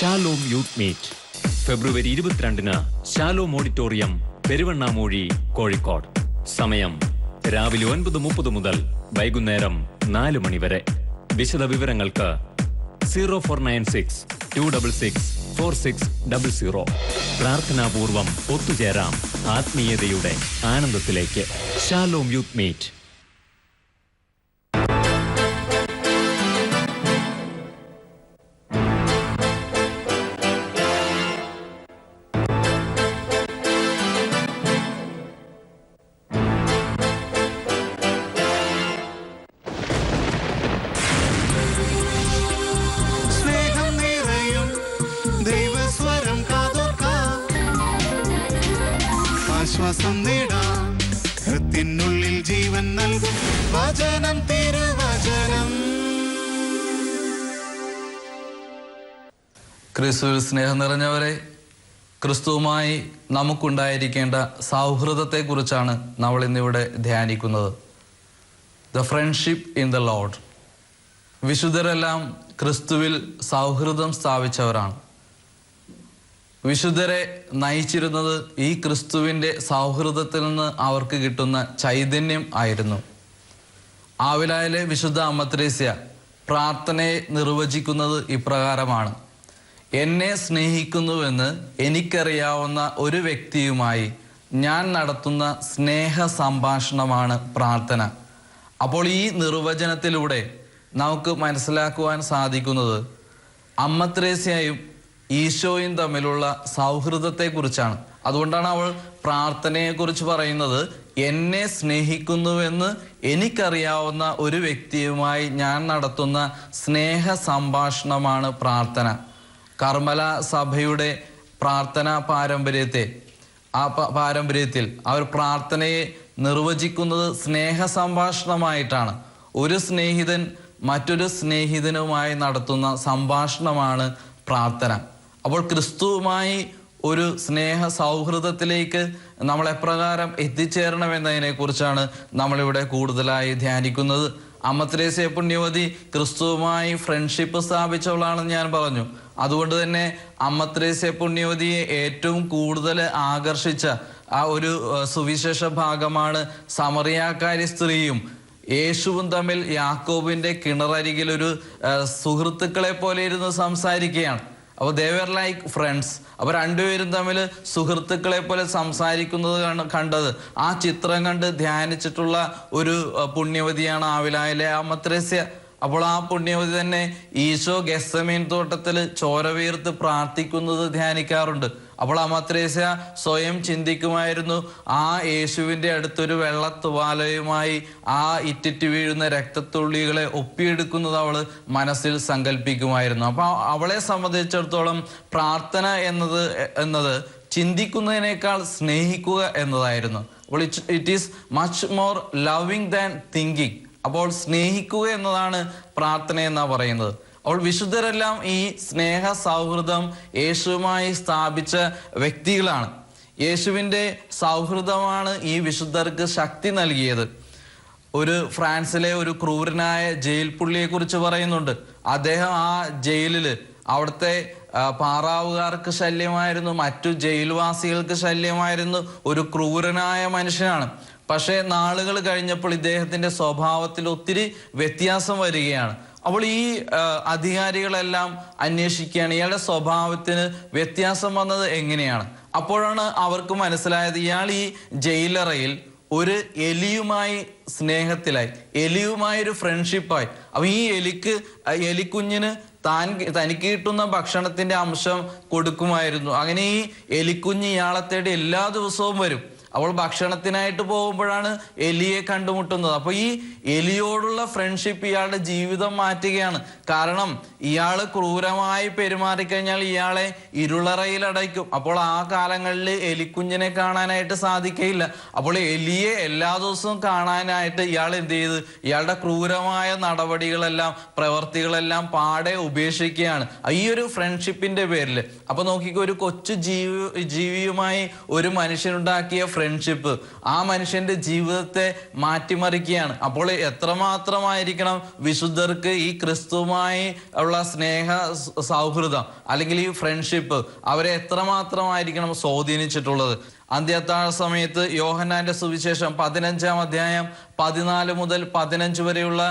Shalom youth meet. ഫെബ്രുവരി ഇരുപത്തിരണ്ടിന് Shalom auditorium Peruvannamuzhi Kozhikode. സമയം രാവിലെ ഒൻപത് മുപ്പത് മുതൽ വൈകുന്നേരം നാല് മണി വരെ. വിശദ വിവരങ്ങൾക്ക് zero four nine six two double six four six double zero. പ്രാർത്ഥനാപൂർവം ഒത്തുചേരാം ആത്മീയതയുടെ ആനന്ദത്തിലേക്ക്. Shalom youth meet. ക്രിസ്തുവിൽ സ്നേഹം നിറഞ്ഞവരെ ക്രിസ്തുവുമായി നമുക്കുണ്ടായിരിക്കേണ്ട സൗഹൃദത്തെക്കുറിച്ചാണ് നമ്മൾ ഇന്നിവിടെ ധ്യാനിക്കുന്നത്. The friendship in the Lord വിശുദ്ധരെല്ലാം ക്രിസ്തുവിൽ സൗഹൃദം സ്ഥാപിച്ചവരാണ്. വിശുദ്ധരെ നയിച്ചിരുന്നത് ഈ ക്രിസ്തുവിന്റെ സൗഹൃദത്തിൽ നിന്ന് അവർക്ക് കിട്ടുന്ന ചൈതന്യം ആയിരുന്നു. ആവിലായിലെ വിശുദ്ധ അമ്മത്രേസ്യ പ്രാർത്ഥനയെ നിർവചിക്കുന്നത് ഇപ്രകാരമാണ്. എന്നെ സ്നേഹിക്കുന്നുവെന്ന് എനിക്കറിയാവുന്ന ഒരു വ്യക്തിയുമായി ഞാൻ നടത്തുന്ന സ്നേഹ സംഭാഷണമാണ് പ്രാർത്ഥന. അപ്പോൾ ഈ നിർവചനത്തിലൂടെ നമുക്ക് മനസ്സിലാക്കുവാൻ സാധിക്കുന്നത് അമ്മത്രേസ്യയും ഈശോയും തമ്മിലുള്ള സൗഹൃദത്തെക്കുറിച്ചാണ്. അതുകൊണ്ടാണ് അവൾ പ്രാർത്ഥനയെക്കുറിച്ച് പറയുന്നത് എന്നെ സ്നേഹിക്കുന്നുവെന്ന് എനിക്കറിയാവുന്ന ഒരു വ്യക്തിയുമായി ഞാൻ നടത്തുന്ന സ്നേഹ സംഭാഷണമാണ് പ്രാർത്ഥന. കർമ്മല സഭയുടെ പ്രാർത്ഥനാ പാരമ്പര്യത്തെ ആ പാരമ്പര്യത്തിൽ അവർ പ്രാർത്ഥനയെ നിർവചിക്കുന്നത് സ്നേഹ സംഭാഷണമായിട്ടാണ് ഒരു സ്നേഹിതൻ മറ്റൊരു സ്നേഹിതനുമായി നടത്തുന്ന സംഭാഷണമാണ് പ്രാർത്ഥന. അപ്പോൾ ക്രിസ്തുവുമായി ഒരു സ്നേഹ സൗഹൃദത്തിലേക്ക് നമ്മൾ എപ്രകാരം എത്തിച്ചേരണമെന്നതിനെ കുറിച്ചാണ് നമ്മളിവിടെ കൂടുതലായി ധ്യാനിക്കുന്നത്. അമ്മത്രേസ്യ പുണ്യവതി ക്രിസ്തുവുമായി ഫ്രണ്ട്ഷിപ്പ് സ്ഥാപിച്ചവളാണെന്ന് ഞാൻ പറഞ്ഞു. അതുകൊണ്ട് തന്നെ അമ്മത്രേസ്യ പുണ്യവതിയെ ഏറ്റവും കൂടുതൽ ആകർഷിച്ച ആ ഒരു സുവിശേഷ ഭാഗമാണ് സമറിയാക്കാരി സ്ത്രീയും. യേശുവും തമ്മിൽ യാക്കോബിന്റെ കിണറരികിൽ ഒരു സുഹൃത്തുക്കളെ പോലെ ഇരുന്ന് സംസാരിക്കുകയാണ്. അപ്പോൾ ദേവർ ലൈക്ക് ഫ്രണ്ട്സ് അപ്പോൾ രണ്ടുപേരും തമ്മിൽ സുഹൃത്തുക്കളെ പോലെ സംസാരിക്കുന്നത് കണ്ടത്. ആ ചിത്രം കണ്ട് ധ്യാനിച്ചിട്ടുള്ള ഒരു പുണ്യവതിയാണ് ആവിലായിലെ ആ മത്രേസ്യ അപ്പോൾ ആ പുണ്യവതി തന്നെ ഈശോ ഗസമീൻ തോട്ടത്തിൽ ചോരവീർത്ത് പ്രാർത്ഥിക്കുന്നത് ധ്യാനിക്കാറുണ്ട്. അപ്പോൾ മാത്രേശ സ്വയം ചിന്തിക്കുമായിരുന്നു ആ യേശുവിന്റെ അടുത്തൊരു വെള്ളത്തുവാലയുമായി ആ ഇറ്റിറ്റ് വീഴുന്ന രക്തത്തുള്ളികളെ ഒപ്പിയെടുക്കുന്നത് അവൾ മനസ്സിൽ സങ്കല്പിക്കുമായിരുന്നു അപ്പോൾ അവളെ സംബന്ധിച്ചിടത്തോളം പ്രാർത്ഥന എന്നത് എന്നത് ചിന്തിക്കുന്നതിനേക്കാൾ സ്നേഹിക്കുക എന്നതായിരുന്നു. അപ്പോൾ it it is much more loving than thinking അപ്പോൾ സ്നേഹിക്കുക എന്നതാണ് പ്രാർത്ഥന എന്നാ പറയുന്നത്. അപ്പോൾ വിശുദ്ധരെല്ലാം ഈ സ്നേഹ സൗഹൃദം യേശുവുമായി സ്ഥാപിച്ച വ്യക്തികളാണ്. യേശുവിന്റെ സൗഹൃദമാണ് ഈ വിശുദ്ധർക്ക് ശക്തി നൽകിയത്. ഒരു ഫ്രാൻസിലെ ഒരു ക്രൂരനായ ജയിൽ പുള്ളിയെ കുറിച്ച് പറയുന്നുണ്ട്. അദ്ദേഹം ആ ജയിലിൽ അവിടുത്തെ പാറാവുകാർക്ക് ശല്യമായിരുന്നു മറ്റു ജയിൽവാസികൾക്ക് ശല്യമായിരുന്നു ഒരു ക്രൂരനായ മനുഷ്യനാണ്. പക്ഷേ നാളുകൾ കഴിഞ്ഞപ്പോൾ ഇദ്ദേഹത്തിന്റെ സ്വഭാവത്തിൽ ഒത്തിരി വ്യത്യാസം വരികയാണ്. അപ്പോൾ ഈ അധികാരികളെല്ലാം അന്വേഷിക്കുകയാണ്. ഇയാളുടെ സ്വഭാവത്തിന് വ്യത്യാസം വന്നത് എങ്ങനെയാണ്? അപ്പോഴാണ് അവർക്ക് മനസ്സിലായത് ഇയാൾ ഈ ജയിലറയിൽ ഒരു എലിയുമായി സ്നേഹത്തിലായി എലിയുമായി ഒരു ഫ്രണ്ട്ഷിപ്പായി അപ്പം ഈ എലിക്ക് എലിക്കുഞ്ഞിന് താൻ തനിക്ക് കിട്ടുന്ന ഭക്ഷണത്തിന്റെ അംശം കൊടുക്കുമായിരുന്നു. അങ്ങനെ ഈ എലിക്കുഞ്ഞ് ഇയാളെ തേടി എല്ലാ ദിവസവും വരും. അവൾ ഭക്ഷണത്തിനായിട്ട് പോകുമ്പോഴാണ് എലിയെ കണ്ടുമുട്ടുന്നത്. അപ്പൊ ഈ എലിയോടുള്ള ഫ്രണ്ട്ഷിപ്പ് ഇയാളുടെ ജീവിതം മാറ്റുകയാണ്. കാരണം ഇയാൾ ക്രൂരമായി പെരുമാറിക്കഴിഞ്ഞാൽ ഇയാളെ ഇരുളറയിൽ അടയ്ക്കും. അപ്പോൾ ആ കാലങ്ങളിൽ എലിക്കുഞ്ഞിനെ കാണാനായിട്ട് സാധിക്കയില്ല. അപ്പോൾ എലിയെ എല്ലാ ദിവസവും കാണാനായിട്ട് ഇയാൾ എന്ത് ചെയ്ത്? ഇയാളുടെ ക്രൂരമായ നടപടികളെല്ലാം പ്രവർത്തികളെല്ലാം പാടെ ഉപേക്ഷിക്കുകയാണ്. ഈ ഒരു ഫ്രണ്ട്ഷിപ്പിന്റെ പേരിൽ അപ്പൊ നോക്കിക്കോ ഒരു കൊച്ചു ജീവി ജീവിയുമായി ഒരു മനുഷ്യനുണ്ടാക്കിയ ഫ്രണ്ട്ഷിപ്പ് ആ മനുഷ്യന്റെ ജീവിതത്തെ മാറ്റിമറിക്കുകയാണ്. അപ്പോൾ എത്രമാത്രമായിരിക്കണം വിശുദ്ധർക്ക് ഈ ക്രിസ്തുവുമായി ഉള്ള സ്നേഹ സൗഹൃദം അല്ലെങ്കിൽ ഈ ഫ്രണ്ട്ഷിപ്പ് അവരെ എത്രമാത്രമായിരിക്കണം സ്വാധീനിച്ചിട്ടുള്ളത്? അന്ത്യത്താഴ സമയത്ത് യോഹന്നാന്റെ സുവിശേഷം പതിനഞ്ചാം അധ്യായം പതിനാല് മുതൽ പതിനഞ്ച് വരെയുള്ള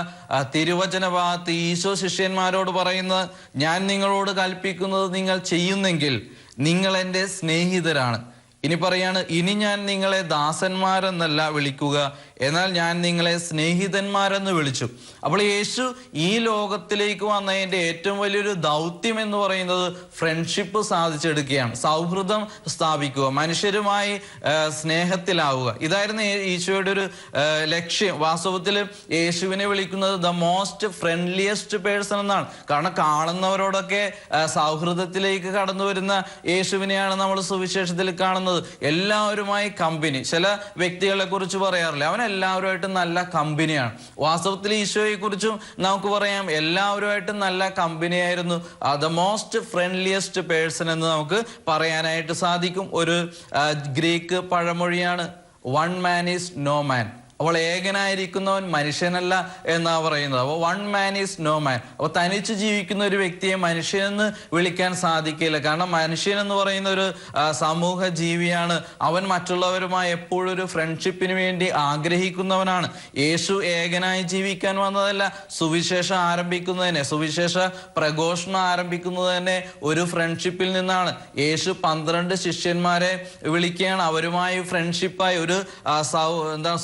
തിരുവചന ഭാഗത്ത് ഈശോ ശിഷ്യന്മാരോട് പറയുന്നത് ഞാൻ നിങ്ങളോട് കൽപ്പിക്കുന്നത് നിങ്ങൾ ചെയ്യുന്നെങ്കിൽ നിങ്ങൾ എന്റെ സ്നേഹിതരാണ്. ഇനി പറയാണ് ഇനി ഞാൻ നിങ്ങളെ ദാസന്മാരെന്നല്ല വിളിക്കുക. എന്നാൽ ഞാൻ നിങ്ങളെ സ്നേഹിതന്മാരെന്ന് വിളിച്ചു. അപ്പോൾ യേശു ഈ ലോകത്തിലേക്ക് വന്നതിന്റെ ഏറ്റവും വലിയൊരു ദൗത്യം എന്ന് പറയുന്നത് ഫ്രണ്ട്ഷിപ്പ് സാധിച്ചെടുക്കുകയാണ്. സൗഹൃദം സ്ഥാപിക്കുക മനുഷ്യരുമായി സ്നേഹത്തിലാവുക. ഇതായിരുന്നു ഈശോയുടെ ഒരു ലക്ഷ്യം. വാസ്തവത്തിൽ യേശുവിനെ വിളിക്കുന്നത് ദ മോസ്റ്റ് ഫ്രണ്ട്ലിയസ്റ്റ് പേഴ്സൺ എന്നാണ്. കാരണം കാണുന്നവരോടൊക്കെ സൗഹൃദത്തിലേക്ക് കടന്നു വരുന്ന യേശുവിനെയാണ് നമ്മൾ സുവിശേഷത്തിൽ കാണുന്നത്. എല്ലാവരുമായി കമ്പനി ചില വ്യക്തികളെ കുറിച്ച് പറയാറില്ല. അവൻ എല്ലാവരുമായിട്ടും നല്ല കമ്പനിയാണ്. വാസ്തവത്തിൽ ഈശോയെ കുറിച്ചും നമുക്ക് പറയാം എല്ലാവരുമായിട്ടും നല്ല കമ്പനിയായിരുന്നു. ദ മോസ്റ്റ് ഫ്രണ്ട്ലിയസ്റ്റ് പേഴ്സൺ എന്ന് നമുക്ക് പറയാനായിട്ട് സാധിക്കും. ഒരു Greek പഴമൊഴിയാണ് one man is no man അപ്പോൾ ഏകനായിരിക്കുന്നവൻ മനുഷ്യനല്ല എന്നാ പറയുന്നത്. അപ്പോൾ one man is no man അപ്പോൾ തനിച്ച് ജീവിക്കുന്ന ഒരു വ്യക്തിയെ മനുഷ്യനെന്ന് വിളിക്കാൻ സാധിക്കില്ല. കാരണം മനുഷ്യൻ എന്ന് പറയുന്ന ഒരു സമൂഹ ജീവിയാണ്. അവൻ മറ്റുള്ളവരുമായി എപ്പോഴും ഒരു ഫ്രണ്ട്ഷിപ്പിന് വേണ്ടി ആഗ്രഹിക്കുന്നവനാണ്. യേശു ഏകനായി ജീവിക്കാൻ വന്നതല്ല സുവിശേഷം ആരംഭിക്കുന്നതിനെ സുവിശേഷ പ്രഘോഷണം ആരംഭിക്കുന്നത് തന്നെ ഒരു ഫ്രണ്ട്ഷിപ്പിൽ നിന്നാണ്. യേശു പന്ത്രണ്ട് ശിഷ്യന്മാരെ വിളിക്കുകയാണ്. അവരുമായി ഫ്രണ്ട്ഷിപ്പായി ഒരു എന്താ സൗ- എന്താ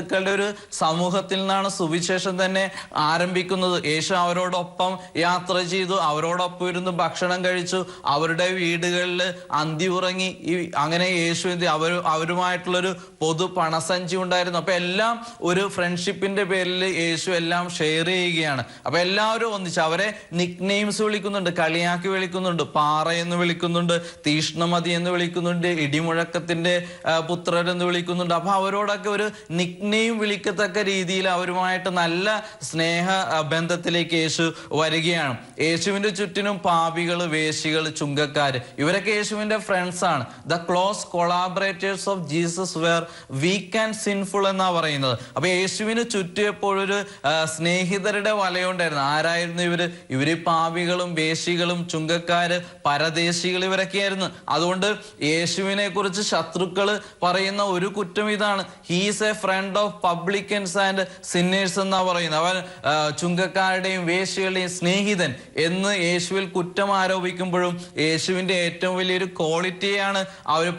സുഹൃത്തുക്കളുടെ ഒരു സമൂഹത്തിൽ നിന്നാണ് സുവിശേഷം തന്നെ ആരംഭിക്കുന്നത്. യേശു അവരോടൊപ്പം യാത്ര ചെയ്തു. അവരോടൊപ്പം ഇരുന്ന് ഭക്ഷണം കഴിച്ചു. അവരുടെ വീടുകളിൽ അന്തി ഉറങ്ങി. ഈ അങ്ങനെ യേശു? അവർ അവരുമായിട്ടുള്ളൊരു പൊതു പണസഞ്ചി ഉണ്ടായിരുന്നു. അപ്പൊ എല്ലാം ഒരു ഫ്രണ്ട്ഷിപ്പിന്റെ പേരിൽ യേശു എല്ലാം ഷെയർ ചെയ്യുകയാണ്. അപ്പൊ എല്ലാവരും ഒന്നിച്ച് അവരെ നിക് നെയിംസ് വിളിക്കുന്നുണ്ട് കളിയാക്കി വിളിക്കുന്നുണ്ട് പാറ എന്ന് വിളിക്കുന്നുണ്ട് തീഷ്ണമതി എന്ന് വിളിക്കുന്നുണ്ട് ഇടിമുഴക്കത്തിന്റെ പുത്രരെന്ന് വിളിക്കുന്നുണ്ട്. അപ്പൊ അവരോടൊക്കെ ഒരു നിക് നെയിം വിളിക്കത്തക്ക രീതിയിൽ അവരുമായിട്ട് നല്ല സ്നേഹ ബന്ധത്തിലേക്ക് യേശു വരികയാണ്. യേശുവിന്റെ ചുറ്റിനും പാപികൾ വേശികൾ ചുങ്കക്കാർ ഇവരൊക്കെ യേശുവിന്റെ ഫ്രണ്ട്സ് ആണ്. The close collaborators of Jesus were weak and sinful എന്നാണ് പറയുന്നത്. അപ്പൊ യേശുവിന് ചുറ്റും എപ്പോഴും ഒരു സ്നേഹിതരുടെ വലയുണ്ടായിരുന്നു. ആരായിരുന്നു ഇവർ? ഇവർ പാപികളും വേശികളും ചുങ്കക്കാര് പരദേശികൾ ഇവരൊക്കെയായിരുന്നു. അതുകൊണ്ട് യേശുവിനെ കുറിച്ച് ശത്രുക്കൾ പറയുന്ന ഒരു കുറ്റം ഇതാണ്. He's a friend of publicans and sinners എന്നാ പറയുന്നത്. അവൻ ചുങ്കക്കാരുടെയും വേശികളുടെയും സ്നേഹിതൻ എന്ന് യേശുവിൽ കുറ്റം ആരോപിക്കുമ്പോഴും യേശുവിന്റെ ഏറ്റവും വലിയൊരു ക്വാളിറ്റിയാണ് അവർ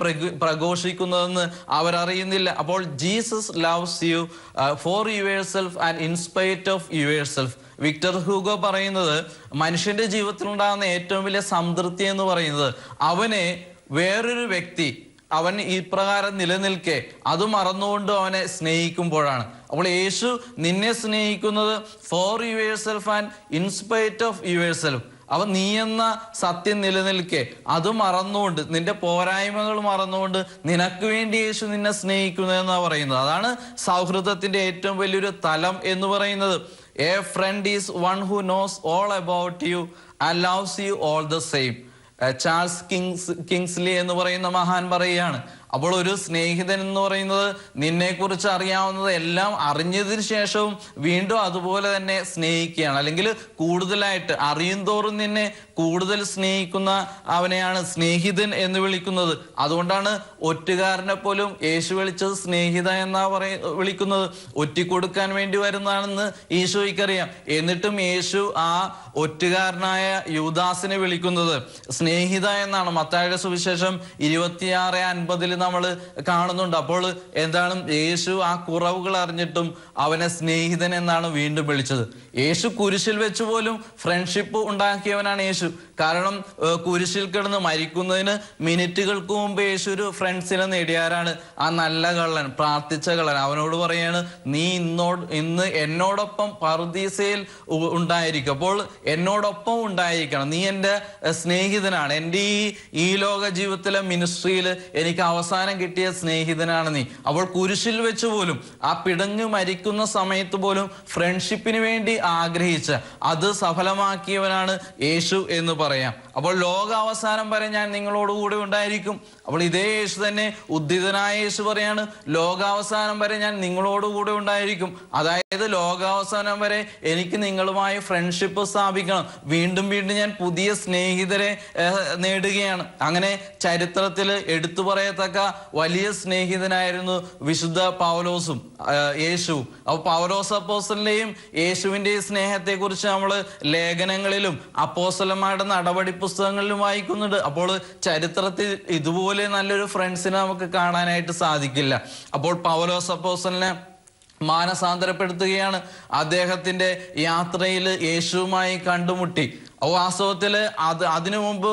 പ്രഘോഷിക്കുന്നതെന്ന് അവരറിയുന്നില്ല. അപ്പോൾ Jesus loves you for yourself and in spite of yourself Victor Hugo പറയുന്നത് മനുഷ്യന്റെ ജീവിതത്തിലുണ്ടാകുന്ന ഏറ്റവും വലിയ സംതൃപ്തി എന്ന് പറയുന്നത് അവനെ വേറൊരു വ്യക്തി അവൻ ഇപ്രകാരം നിലനിൽക്കെ. അത് മറന്നുകൊണ്ട് അവനെ സ്നേഹിക്കുമ്പോഴാണ്. അപ്പോൾ യേശു നിന്നെ സ്നേഹിക്കുന്നത് for yourself and in spite of your അവൻ നീ എന്ന സത്യം നിലനിൽക്കെ. അത് മറന്നുകൊണ്ട് നിന്റെ പോരായ്മകൾ മറന്നുകൊണ്ട് നിനക്ക് വേണ്ടി യേശു നിന്നെ സ്നേഹിക്കുന്നു എന്നാ പറയുന്നത്. അതാണ് സൗഹൃദത്തിന്റെ ഏറ്റവും വലിയൊരു തലം എന്ന് പറയുന്നത്. A friend is one who knows all about you and loves you all the same Charles Kings Kingsley എന്ന് പറയുന്ന മഹാൻ പറയുകയാണ്. അപ്പോൾ ഒരു സ്നേഹിതൻ എന്ന് പറയുന്നത് നിന്നെ കുറിച്ച് അറിയാവുന്നത് എല്ലാം അറിഞ്ഞതിന് ശേഷവും വീണ്ടും അതുപോലെ തന്നെ സ്നേഹിക്കുകയാണ്. അല്ലെങ്കിൽ കൂടുതലായിട്ട് അറിയും തോറും നിന്നെ കൂടുതൽ സ്നേഹിക്കുന്ന അവനെയാണ് സ്നേഹിതൻ എന്ന് വിളിക്കുന്നത്. അതുകൊണ്ടാണ് ഒറ്റുകാരനെ പോലും യേശു വിളിച്ചത് സ്നേഹിത എന്നാ പറയ വിളിക്കുന്നത്. ഒറ്റിക്കൊടുക്കാൻ വേണ്ടി വരുന്നതാണെന്ന് ഈശോയ്ക്കറിയാം. എന്നിട്ടും യേശു ആ ഒറ്റുകാരനായ യൂദാസിനെ വിളിക്കുന്നത് സ്നേഹിത എന്നാണ്. മത്തായുടെ സുവിശേഷം ഇരുപത്തിയാറ് അൻപതിൽ നമ്മൾ കാണുന്നുണ്ട്. അപ്പോൾ എന്താണ്? യേശു ആ കുറവുകൾ അറിഞ്ഞിട്ടും അവനെ സ്നേഹിതൻ എന്നാണ് വീണ്ടും വിളിച്ചത്. യേശു കുരിശിൽ വെച്ച് പോലും ഫ്രണ്ട്ഷിപ്പ് ഉണ്ടാക്കിയവനാണ് യേശു. കാരണം കുരിശിൽ കിടന്ന് മരിക്കുന്നതിന് മിനിറ്റുകൾക്ക് മുമ്പ് യേശു ഒരു ഫ്രണ്ട്സിനെ നേടിയാരാണ് ആ നല്ല കള്ളൻ പ്രാർത്ഥിച്ച കള്ളൻ. അവനോട് പറയാണ് നീ ഇന്നോട് ഇന്ന് എന്നോടൊപ്പം പറുദീസയിൽ ഉ- ഉണ്ടായിരിക്കും. അപ്പോൾ എന്നോടൊപ്പം ഉണ്ടായിരിക്കണം. നീ എന്റെ സ്നേഹിതനാണ്. എന്റെ ഈ ഈ ലോക ജീവിതത്തിലെ മിനിസ്ട്രിയിൽ എനിക്ക് അവസാനം കിട്ടിയ സ്നേഹിതനാണ് നീ. അപ്പോൾ കുരിശിൽ വെച്ച് പോലും ആ പിടഞ്ഞു മരിക്കുന്ന സമയത്ത് പോലും ഫ്രണ്ട്ഷിപ്പിന് വേണ്ടി ആഗ്രഹിച്ച് അത് സഫലമാക്കിയവനാണ് യേശു എന്ന് പറയുന്നത്. പറയാം. അപ്പോൾ ലോകാവസാനം വരെ ഞാൻ നിങ്ങളോട് കൂടെ ഉണ്ടായിരിക്കും. അപ്പോൾ ഇതേ യേശു തന്നെ ഉദ്ധിതനായ യേശു പറയാണ് ലോകാവസാനം വരെ ഞാൻ നിങ്ങളോട് കൂടെ ഉണ്ടായിരിക്കും. അതായത് ലോകാവസാനം വരെ എനിക്ക് നിങ്ങളുമായി ഫ്രണ്ട്ഷിപ്പ് സ്ഥാപിക്കണം. വീണ്ടും വീണ്ടും ഞാൻ പുതിയ സ്നേഹിതരെ നേടുകയാണ്. അങ്ങനെ ചരിത്രത്തിൽ എടുത്തു പറയത്തക്ക വലിയ സ്നേഹിതനായിരുന്നു വിശുദ്ധ പൗലോസും യേശു അപ്പോൾ പൗലോസ് അപ്പോസലിന്റെയും യേശുവിന്റെയും സ്നേഹത്തെ കുറിച്ച് നമ്മൾ ലേഖനങ്ങളിലും അപ്പോസ്റ്റലന്മാരുടെ നടപടി പുസ്തകങ്ങളിലും വായിക്കുന്നുണ്ട്. അപ്പോൾ ചരിത്രത്തിൽ ഇതുപോലെ നല്ലൊരു ഫ്രണ്ട്സിനെ നമുക്ക് കാണാനായിട്ട് സാധിക്കില്ല. അപ്പോൾ പവലോ സപ്പോസലിനെ മാനസാന്തരപ്പെടുത്തുകയാണ്. അദ്ദേഹത്തിന്റെ യാത്രയിൽ യേശുവുമായി കണ്ടുമുട്ടി. വാസ്തവത്തിൽ അത് അതിനു മുമ്പ്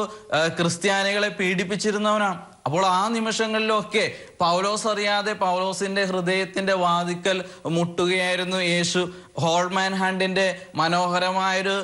ക്രിസ്ത്യാനികളെ പീഡിപ്പിച്ചിരുന്നവനാണ് അപ്പോൾ ആ നിമിഷങ്ങളിലൊക്കെ പൗലോസ് അറിയാതെ പൗലോസിന്റെ ഹൃദയത്തിന്റെ വാതിക്കൽ മുട്ടുകയായിരുന്നു യേശു. ഹോൾമാൻ ഹാൻഡിന്റെ മനോഹരമായൊരു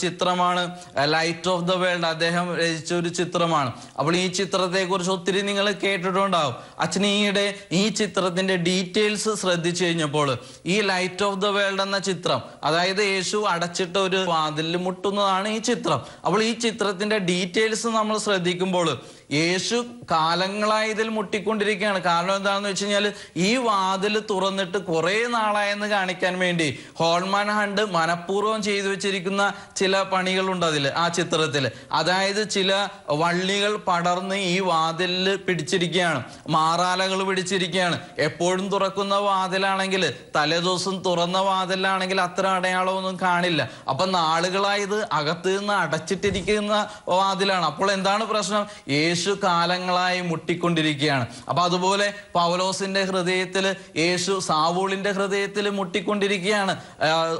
ചിത്രമാണ് ലൈറ്റ് ഓഫ് ദ വേൾഡ് അദ്ദേഹം രചിച്ച ഒരു ചിത്രമാണ്. അപ്പോൾ ഈ ചിത്രത്തെ കുറിച്ച് ഒത്തിരി നിങ്ങൾ കേട്ടിട്ടുണ്ടാവും. അച്ഛൻ ഈയിടെ ഈ ചിത്രത്തിന്റെ ഡീറ്റെയിൽസ് ശ്രദ്ധിച്ചു കഴിഞ്ഞപ്പോൾ ഈ ലൈറ്റ് ഓഫ് ദ വേൾഡ് എന്ന ചിത്രം അതായത് യേശു അടച്ചിട്ട ഒരു വാതിലിൽ മുട്ടുന്നതാണ് ഈ ചിത്രം. അപ്പോൾ ഈ ചിത്രത്തിന്റെ ഡീറ്റെയിൽസ് നമ്മൾ ശ്രദ്ധിക്കുമ്പോൾ യേശു കാലങ്ങളായി ഇതിൽ മുട്ടിക്കൊണ്ടിരിക്കുകയാണ്. കാരണം എന്താണെന്ന് വെച്ച് കഴിഞ്ഞാൽ ഈ വാതിൽ തുറന്നിട്ട് കുറേ നാളായെന്ന് കാണിക്കാൻ വേണ്ടി ഹോൾമാൻ ഹണ്ട് മനഃപൂർവം ചെയ്തു വെച്ചിരിക്കുന്ന ചില പണികളുണ്ട് അതിൽ ആ ചിത്രത്തിൽ അതായത് ചില വള്ളികൾ പടർന്ന് ഈ വാതിലിൽ പിടിച്ചിരിക്കുകയാണ്. മാറാലകൾ പിടിച്ചിരിക്കുകയാണ്. എപ്പോഴും തുറക്കുന്ന വാതിലാണെങ്കിൽ തലേദിവസം തുറന്ന വാതിലാണെങ്കിൽ അത്ര അടയാളമൊന്നും കാണില്ല. അപ്പൊ നാളുകളായി ഇത് അകത്ത് നിന്ന് അടച്ചിട്ടിരിക്കുന്ന വാതിലാണ്. അപ്പോൾ എന്താണ് പ്രശ്നം? യേശു കാലങ്ങളായി മുട്ടിക്കൊണ്ടിരിക്കുകയാണ്. അപ്പൊ അതുപോലെ പൗലോസിന്റെ ഹൃദയത്തിൽ യേശു സാവൂളിന്റെ ഹൃദയത്തിൽ മുട്ടിക്കൊണ്ടിരിക്കുകയാണ്.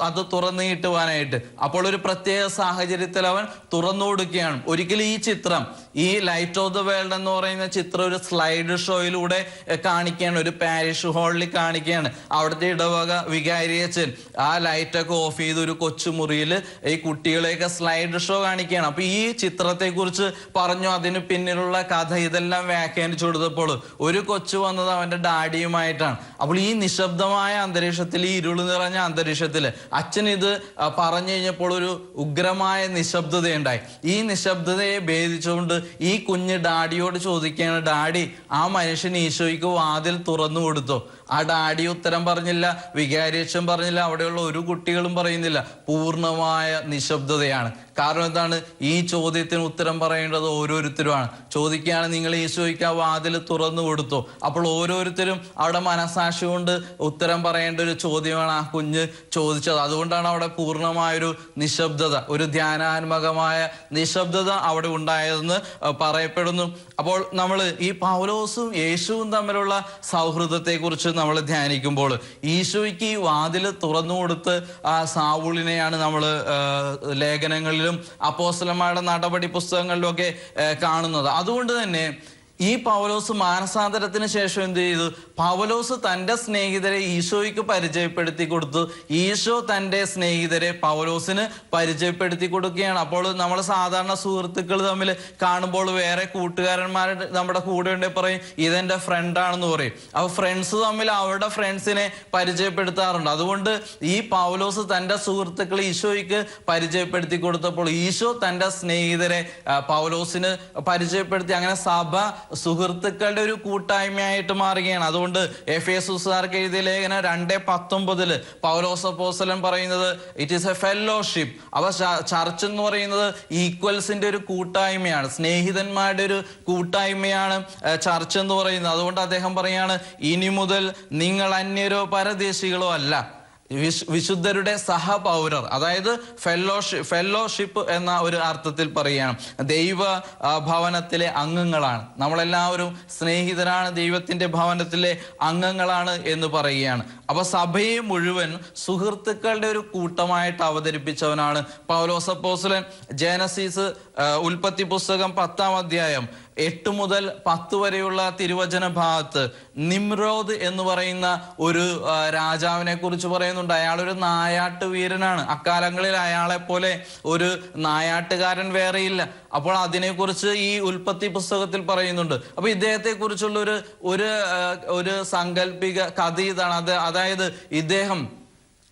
അത് തുറന്നു കിട്ടുവാനായിട്ട് അപ്പോൾ ഒരു പ്രത്യേക സാഹചര്യത്തിൽ അവൻ തുറന്നു കൊടുക്കുകയാണ്. ഒരിക്കലും ഈ ചിത്രം ഈ ലൈറ്റ് ഓഫ് ദ വേൾഡ് എന്ന് പറയുന്ന ചിത്രം ഒരു സ്ലൈഡ് ഷോയിലൂടെ കാണിക്കുകയാണ്. ഒരു പാരിഷ് ഹാളിൽ കാണിക്കുകയാണ്. അവിടുത്തെ ഇടവക വികാരിയച്ചൻ ആ ലൈറ്റൊക്കെ ഓഫ് ചെയ്ത് ഒരു കൊച്ചുമുറിയിൽ ഈ കുട്ടികളെയൊക്കെ സ്ലൈഡ് ഷോ കാണിക്കുകയാണ്. അപ്പൊ ഈ ചിത്രത്തെക്കുറിച്ച് പറഞ്ഞു അതിന് പിന്നിലുള്ള കഥ ഇതെല്ലാം വ്യാഖ്യാനിച്ചു കൊടുത്തപ്പോൾ ഒരു കൊച്ചു വന്നത് അവന്റെ ഡാഡിയുമായിട്ടാണ്. അപ്പോൾ ഈ നിശബ്ദമായ അന്തരീക്ഷത്തിൽ ഈ ഇരുൾ നിറഞ്ഞ അന്തരീക്ഷത്തിൽ അച്ഛൻ ഇത് പറഞ്ഞു കഴിഞ്ഞപ്പോൾ ഒരു ഉഗ്രമായ നിശബ്ദതയുണ്ടായി. ഈ നിശബ്ദതയെ ഭേദിച്ചുകൊണ്ട് ഈ കുഞ്ഞ് ഡാഡിയോട് ചോദിക്കുകയാണ് ഡാഡി ആ മനുഷ്യൻ ഈശോയ്ക്ക് വാതിൽ തുറന്നു കൊടുത്തോ? ആ ഡാഡി ഉത്തരം പറഞ്ഞില്ല വികാരിയച്ഛൻ പറഞ്ഞില്ല അവിടെയുള്ള ഒരു കുട്ടികളും പറയുന്നില്ല. പൂർണമായ നിശബ്ദതയാണ്. കാരണം എന്താണ്? ഈ ചോദ്യത്തിന് ഉത്തരം പറയേണ്ടത് ഓരോരുത്തരുമാണ്. ചോദിക്കുകയാണ് നിങ്ങൾ ഈശോയ്ക്ക് ആ വാതിൽ തുറന്നു കൊടുത്തു? അപ്പോൾ ഓരോരുത്തരും അവിടെ മനസാക്ഷി കൊണ്ട് ഉത്തരം പറയേണ്ട ഒരു ചോദ്യമാണ് ആ കുഞ്ഞ് ചോദിച്ചത്. അതുകൊണ്ടാണ് അവിടെ പൂർണമായൊരു നിശബ്ദത ഒരു ധ്യാനാത്മകമായ നിശബ്ദത അവിടെ ഉണ്ടായതെന്ന് പറയപ്പെടുന്നു. അപ്പോൾ നമ്മൾ ഈ പൗലോസും യേശുവും തമ്മിലുള്ള സൗഹൃദത്തെ കുറിച്ച് നമ്മൾ ധ്യാനിക്കുമ്പോൾ ഈശോയ്ക്ക് ഈ വാതിൽ തുറന്നു കൊടുത്ത് ആ സാവൂളിനെയാണ് നമ്മൾ ലേഖനങ്ങളിലും അപ്പോസ്തലന്മാരുടെ നടപടി പുസ്തകങ്ങളിലും ഒക്കെ കാണുന്നത്. അതുകൊണ്ട് തന്നെ ഈ പൗലോസ് മാനസാന്തരത്തിന് ശേഷം എന്ത് ചെയ്തു? പൗലോസ് തന്റെ സ്നേഹിതരെ ഈശോയ്ക്ക് പരിചയപ്പെടുത്തി കൊടുത്തു. ഈശോ തന്റെ സ്നേഹിതരെ പൗലോസിന് പരിചയപ്പെടുത്തി കൊടുക്കുകയാണ്. അപ്പോൾ നമ്മൾ സാധാരണ സുഹൃത്തുക്കൾ തമ്മിൽ കാണുമ്പോൾ വേറെ കൂട്ടുകാരന്മാർ നമ്മുടെ കൂടെ ഉണ്ടെങ്കിൽ പറയും ഇതെന്റെ ഫ്രണ്ടാണെന്ന് പറയും. അപ്പൊ ഫ്രണ്ട്സ് തമ്മിൽ അവരുടെ ഫ്രണ്ട്സിനെ പരിചയപ്പെടുത്താറുണ്ട്. അതുകൊണ്ട് ഈ പൗലോസ് തന്റെ സുഹൃത്തുക്കൾ ഈശോയ്ക്ക് പരിചയപ്പെടുത്തി കൊടുത്തപ്പോൾ ഈശോ തന്റെ സ്നേഹിതരെ പൗലോസിന് പരിചയപ്പെടുത്തി. അങ്ങനെ സഭ സുഹൃത്തുക്കളുടെ ഒരു കൂട്ടായ്മയായിട്ട് മാറുകയാണ്. അതുകൊണ്ട് എഫ് എ സുസാർക്ക് എഴുതിയ ലേഖനം രണ്ടേ പത്തൊമ്പതിൽ പൗലോസ് അപ്പോസ്തലൻ പറയുന്നത് it is a fellowship of church എന്ന് പറയുന്നത് ഈക്വൽസിന്റെ ഒരു കൂട്ടായ്മയാണ്. സ്നേഹിതന്മാരുടെ ഒരു കൂട്ടായ്മയാണ് ചർച്ച് എന്ന് പറയുന്നത്. അതുകൊണ്ട് അദ്ദേഹം പറയാണ് ഇനി മുതൽ നിങ്ങൾ അന്യരോ പരദേശികളോ അല്ല. വിശുദ്ധരുടെ സഹപൗരർ അതായത് ഫെല്ലോഷിപ്പ് ഫെല്ലോഷിപ്പ് എന്ന ഒരു അർത്ഥത്തിൽ പറയുകയാണ്. ദൈവ ഭവനത്തിലെ അംഗങ്ങളാണ്. നമ്മളെല്ലാവരും സ്നേഹിതരാണ് ദൈവത്തിന്റെ ഭവനത്തിലെ അംഗങ്ങളാണ് എന്ന് പറയുകയാണ്. അപ്പോൾ സഭയെ മുഴുവൻ സുഹൃത്തുക്കളുടെ ഒരു കൂട്ടമായിട്ട് അവതരിപ്പിച്ചവനാണ് പൗലോസപ്പോസലൻ ജേനസീസ് ഉൽപ്പത്തി പുസ്തകം പത്താം അധ്യായം. എട്ട് മുതൽ പത്ത് വരെയുള്ള തിരുവചന ഭാഗത്ത് നിമ്രോദ് എന്ന് പറയുന്ന ഒരു രാജാവിനെ കുറിച്ച് പറയുന്നുണ്ട്. അയാൾ ഒരു നായാട്ട് വീരനാണ്. അക്കാലങ്ങളിൽ അയാളെ പോലെ ഒരു നായാട്ടുകാരൻ വേറെയില്ല അപ്പോൾ അതിനെക്കുറിച്ച് ഈ ഉൽപ്പത്തി പുസ്തകത്തിൽ പറയുന്നുണ്ട്. അപ്പൊ ഇദ്ദേഹത്തെ കുറിച്ചുള്ള ഒരു ഒരു സങ്കല്പിക കഥ ഇതാണ്. അത് അതായത് ഇദ്ദേഹം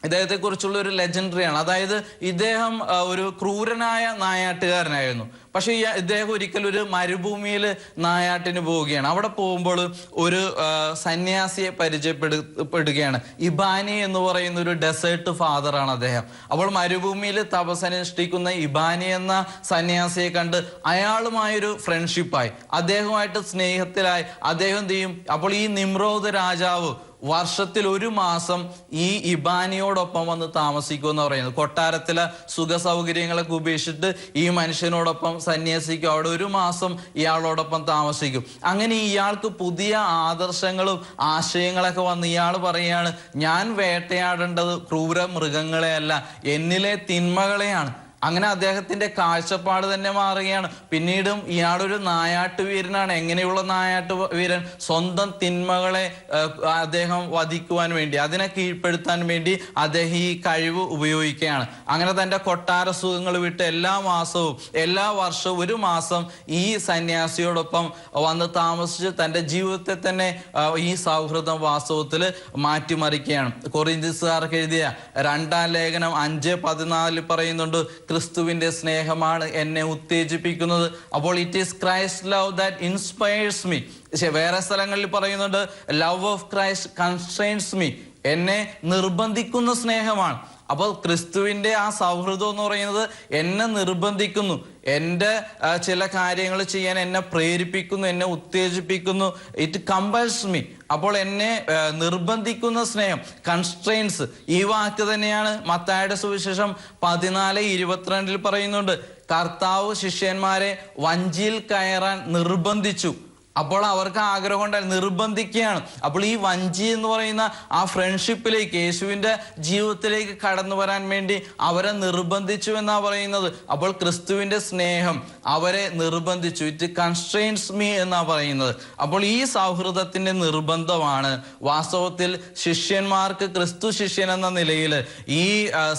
ഇദ്ദേഹത്തെ കുറിച്ചുള്ള ഒരു ലെജൻഡറിയാണ്. അതായത് ഇദ്ദേഹം ഒരു ക്രൂരനായ നായാട്ടുകാരനായിരുന്നു. പക്ഷെ ഈ ഇദ്ദേഹം ഒരിക്കലും ഒരു മരുഭൂമിയിൽ നായാട്ടിന് പോവുകയാണ്. അവിടെ പോകുമ്പോൾ ഒരു സന്യാസിയെ പരിചയപ്പെടുപ്പെടുകയാണ് ഇബാനി എന്ന് പറയുന്ന ഒരു ഡെസേർട്ട് ഫാദറാണ് അദ്ദേഹം. അപ്പോൾ മരുഭൂമിയിൽ തപസനുഷ്ഠിക്കുന്ന ഇബാനി എന്ന സന്യാസിയെ കണ്ട് അയാളുമായൊരു ഫ്രണ്ട്ഷിപ്പായി. അദ്ദേഹവുമായിട്ട് സ്നേഹത്തിലായി. അദ്ദേഹം ചെയ്യും? അപ്പോൾ ഈ നിമ്രോദ് രാജാവ് വർഷത്തിൽ ഒരു മാസം ഈ ഇബാനിയോടൊപ്പം വന്ന് താമസിക്കും എന്ന് പറയുന്നത്. കൊട്ടാരത്തിലെ സുഖ സൗകര്യങ്ങളൊക്കെ ഉപേക്ഷിച്ചിട്ട് ഈ മനുഷ്യനോടൊപ്പം സന്യാസിക്കും. അവിടെ ഒരു മാസം ഇയാളോടൊപ്പം താമസിക്കും. അങ്ങനെ ഇയാൾക്ക് പുതിയ ആദർശങ്ങളും ആശയങ്ങളൊക്കെ വന്ന് ഇയാൾ പറയുകയാണ് ഞാൻ വേട്ടയാടേണ്ടത് ക്രൂര മൃഗങ്ങളെയല്ല എന്നിലെ തിന്മകളെയാണ്. അങ്ങനെ അദ്ദേഹത്തിന്റെ കാഴ്ചപ്പാട് തന്നെ മാറുകയാണ്. പിന്നീടും ഇയാളൊരു നായാട്ട് വീരനാണ്. എങ്ങനെയുള്ള നായാട്ട് വീരൻ? സ്വന്തം തിന്മകളെ അദ്ദേഹം വധിക്കുവാൻ വേണ്ടി അതിനെ കീഴ്പ്പെടുത്താൻ വേണ്ടി അദ്ദേഹം ഈ കഴിവ് ഉപയോഗിക്കുകയാണ്. അങ്ങനെ തന്റെ കൊട്ടാര സുഖങ്ങൾ വിട്ട് എല്ലാ മാസവും എല്ലാ വർഷവും ഒരു മാസം ഈ സന്യാസിയോടൊപ്പം വന്ന് താമസിച്ച് തന്റെ ജീവിതത്തെ തന്നെ ഈ സൗഹൃദം വാസ്തവത്തിൽ മാറ്റിമറിക്കുകയാണ്. കൊറിന്തിസുകാർക്ക് എഴുതിയ രണ്ടാം ലേഖനം അഞ്ച് പതിനാലിൽ പറയുന്നുണ്ട് ക്രിസ്തുവിന്റെ സ്നേഹമാണ് എന്നെ ഉത്തേജിപ്പിക്കുന്നത്. അപ്പോൾ it is Christ love that inspires me വേറെ സ്ഥലങ്ങളിൽ പറയുന്നുണ്ട് love of Christ constrains me എന്നെ നിർബന്ധിക്കുന്ന സ്നേഹമാണ്. അപ്പോൾ ക്രിസ്തുവിന്റെ ആ സൗഹൃദം എന്ന് പറയുന്നത് എന്നെ നിർബന്ധിക്കുന്നു എന്റെ ചില കാര്യങ്ങൾ ചെയ്യാൻ എന്നെ പ്രേരിപ്പിക്കുന്നു എന്നെ ഉത്തേജിപ്പിക്കുന്നു. ഇറ്റ് കമ്പൽസ് മീ അപ്പോൾ എന്നെ നിർബന്ധിക്കുന്ന സ്നേഹം കൺസ്ട്രെയിൻസ് ഈ വാക്ക് തന്നെയാണ് മത്തായുടെ സുവിശേഷം പതിനാല് ഇരുപത്തിരണ്ടിൽ പറയുന്നുണ്ട് കർത്താവ് ശിഷ്യന്മാരെ വഞ്ചിയിൽ കയറാൻ നിർബന്ധിച്ചു. അപ്പോൾ അവർക്ക് ആഗ്രഹം ഉണ്ടായി നിർബന്ധിക്കുകയാണ്. അപ്പോൾ ഈ വഞ്ചി എന്ന് പറയുന്ന ആ ഫ്രണ്ട്ഷിപ്പിലേക്ക് യേശുവിന്റെ ജീവിതത്തിലേക്ക് കടന്നു വരാൻ വേണ്ടി അവരെ നിർബന്ധിച്ചു എന്നാണ് പറയുന്നത്. അപ്പോൾ ക്രിസ്തുവിന്റെ സ്നേഹം അവരെ നിർബന്ധിച്ചു. ഇറ്റ് കൺസ്ട്രെയിൻസ് മീ എന്നാണ് പറയുന്നത്. അപ്പോൾ ഈ സൗഹൃദത്തിന്റെ നിർബന്ധമാണ് വാസ്തവത്തിൽ ശിഷ്യന്മാർക്ക് ക്രിസ്തു ശിഷ്യൻ എന്ന നിലയിൽ ഈ